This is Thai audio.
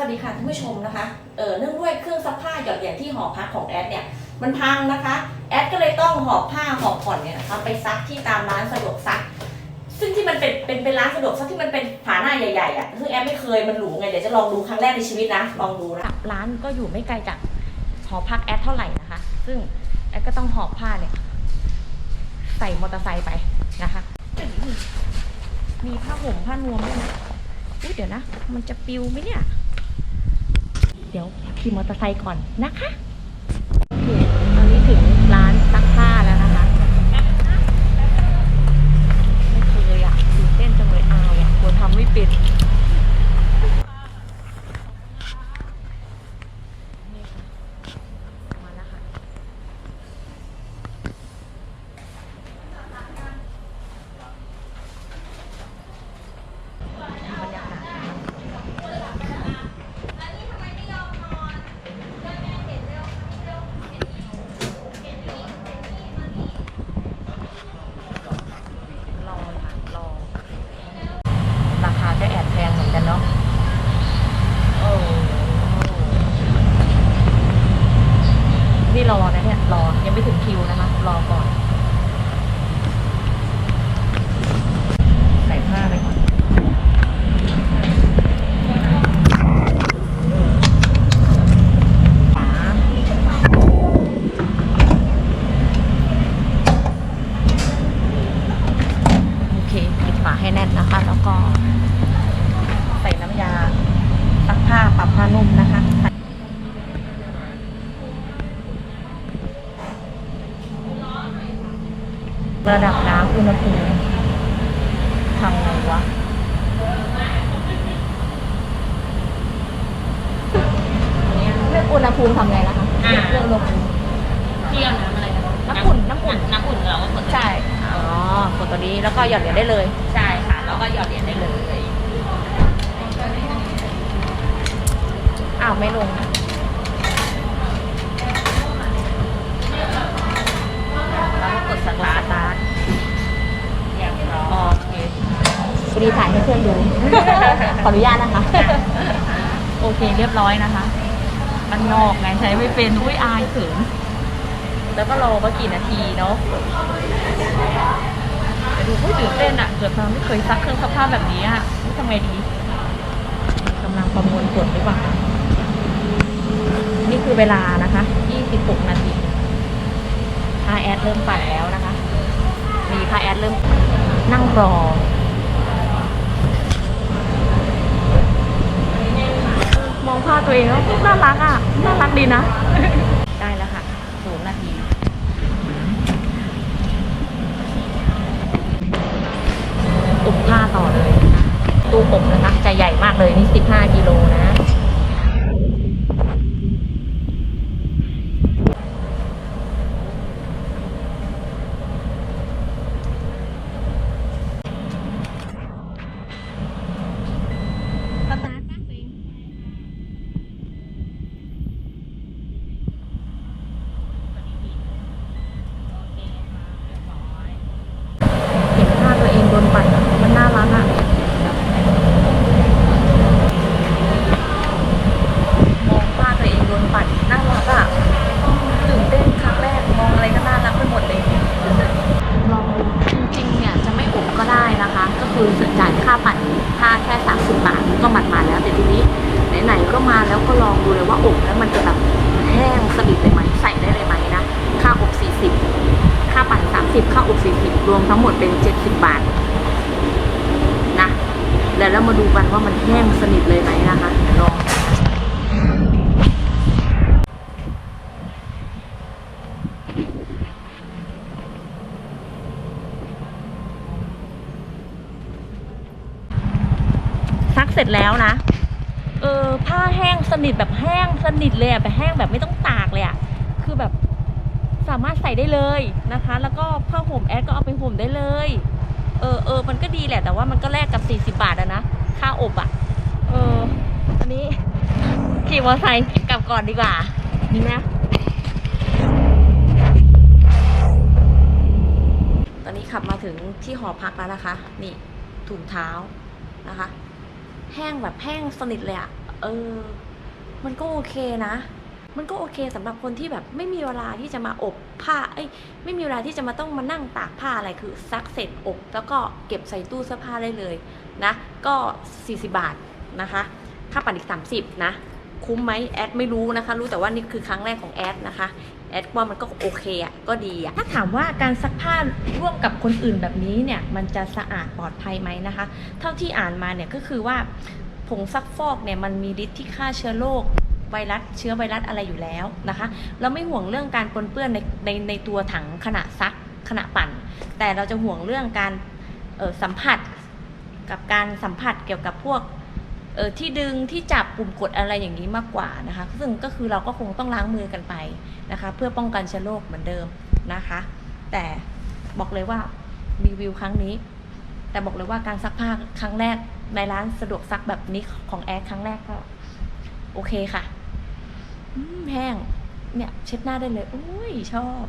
สวัสดีค่ะท่านผู้ชมนะคะ เออเนื่องด้วยเครื่องซักผ้าหยอดเหรียญที่หอพักของแอดเนี่ยมันพังนะคะ แอดก็เลยต้องหอบผ้าหอบผ่อนเนี่ยนะคะไปซักที่ตามร้านสะดวกซัก ซึ่งที่มันเป็นเป็นเป็นร้านสะดวกซักที่มันเป็นฝาหน้าใหญ่ๆอะซึ่งแอดไม่เคยมันหรูไงเดี๋ยวจะลองดูครั้งแรกในชีวิตนะลองดูนะร้านก็อยู่ไม่ไกลจากหอพักแอดเท่าไหร่นะคะ ซึ่งแอดก็ต้องหอบผ้าเนี่ยใส่มอเตอร์ไซค์ไปนะคะมีผ้าห่มผ้านวมด้วยนะอุ๊ยเดี๋ยวนะ มันจะปิวไหมเนี่ย เดี๋ยวขี่มอเตอร์ไซค์ก่อนนะคะโอเคตอนนี้ถึงร้านซักผ้าแล้วนะคะ ไม่เคยอะตื่นเต้นจังเลยอายอะกลัวทำไม่เป็นนี่ค่ะมาแล้วค่ะบรรยากาศ รอค่ะรอ ราคาก็แอบแพงเหมือนกันเนาะโอ้นี่ รอยังไม่ถึงคิวนะคะ รอก่อน ใส่ผ้าไปก่อนฝา โอเคปิดฝาให้แน่นนะคะ แล้วก็ ใส่น้ำยาซักผ้าปรับผ้านุ่มนะคะใส่ ระดับน้ำอุณหภูมิทำไงวะเรื่องอุณหภูมิทำไงนะคะอ่า เรื่องอุณหภูมิที่เอาน้ำอะไรนะน้ำอุ่นน้ำอุ่นน้ำอุ่นเราก็กดใช่อ๋อกดตัวนี้แล้วก็หยอดเหรียญได้เลย ใช่ค่ะ แล้วก็หยอดเหรียญได้เลย อ้าวไม่ลง แล้วก็กดส กด ตา ส ร์ท ตาร์ท เรียบร้อย โอเคพอดีถ่ายให้เพื่อนดู ขออนุญาตนะคะ โอเคเรียบร้อยนะคะมันนอกไงใช้ไม่เป็นอุ้ยอายเขินแล้วก็รอมากี่นาทีเนาะแต่ดูผู้ตื่นเต้นอะเกิดมาไม่เคยซักเครื่องซักผ้าแบบนี้อะทำไงดีกำลังประมวลผลหรือเปล่านี่คือเวลานะคะ 26 นาทีค่าแอดเริ่มปั่นแล้วนะคะ มีค่าแอดเริ่มนั่งรอ มองภาพตัวเองแล้วน่ารักอะ น่ารักดีนะ ได้แล้วค่ะศูนย์นาที อบผ้าต่อเลยนะคะตู้อบนะคะจะใหญ่มากเลยนี่ 15 กิโลนะ สตาร์ทนะตัวเองเห็นภาพตัวเองโดนปั่นอะมันน่ารักอะ มองภาพตัวเองโดนปั่นน่ารักอะตื่นเต้นครั้งแรกมองอะไรก็น่ารักไปหมดเลยลองดูจริงๆเนี่ยจะไม่อบก็ได้นะคะ ก็คือจ่ายค่าปั่นค่าแค่ 30 บาทก็หมัดมาแล้วแต่ทีนี้ไหนๆก็มาแล้วก็ลอง ดูเลยว่าอบแล้วมันจะแบบแห้งสนิทเลยไหมใส่ได้เลยไหมนะค่าอบ 40 ค่าปั่น 30 ค่าอบ 40 รวมทั้งหมดเป็น 70 บาทนะแล้วเรามาดูกันว่ามันแห้งสนิทเลยไหมนะคะลองซักเสร็จแล้วนะ เออผ้าแห้งสนิทแบบแห้งสนิทเลยอะแบบแห้งแบบไม่ต้องตากเลยอะคือแบบสามารถใส่ได้เลยนะคะ แล้วก็ผ้าห่มแอดก็เอาไปห่มได้เลย เออเออมันก็ดีแหละ แต่ว่ามันก็แลกกับ 40 บาทอะนะค่าอบอะเอออันนี้ขี่มอเตอร์ไซค์กลับก่อนดีกว่านี่นะตอนนี้ขับมาถึงที่หอพักแล้วนะคะ นี่ถุงเท้านะคะ แห้งแบบแห้งสนิทเลยอะเออ มันก็โอเคนะ มันก็โอเคสำหรับคนที่แบบไม่มีเวลาที่จะมาอบผ้า เอ้ย ไม่มีเวลาที่จะมาต้องมานั่งตากผ้าอะไรคือซักเสร็จอบ แล้วก็เก็บใส่ตู้เสื้อผ้าได้เลยนะ ก็ 40 บาทนะคะ ค่าปั่นอีก 30 นะ คุ้มไหมแอดไม่รู้นะคะ รู้แต่ว่านี่คือครั้งแรกของแอดนะคะ แอดว่ามันก็โอเคอะก็ดีอะถ้าถามว่าการซักผ้าร่วมกับคนอื่นแบบนี้เนี่ยมันจะสะอาดปลอดภัยไหมนะคะ เท่าที่อ่านมาเนี่ยก็คือว่าผงซักฟอกเนี่ยมันมีฤทธิ์ที่ฆ่าเชื้อโรคไวรัสเชื้อไวรัสอะไรอยู่แล้วนะคะ เราไม่ห่วงเรื่องการปนเปื้อนในในในตัวถังขณะซักขณะปั่น แต่เราจะห่วงเรื่องการสัมผัสกับการสัมผัสเกี่ยวกับพวก ออที่ดึงที่จับปุ่มกดอะไรอย่างนี้มากกว่านะคะ ซึ่งก็คือเราก็คงต้องล้างมือกันไปนะคะ เพื่อป้องกันเชื้อโรคเหมือนเดิมนะคะ แต่บอกเลยว่ารีวิวครั้งนี้ แต่บอกเลยว่าการซักผ้าครั้งแรกในร้านสะดวกซักแบบนี้ของแอดครั้งแรกก็โอเคค่ะแห้งเนี่ยเช็ดหน้าได้เลยอุ้ยชอบ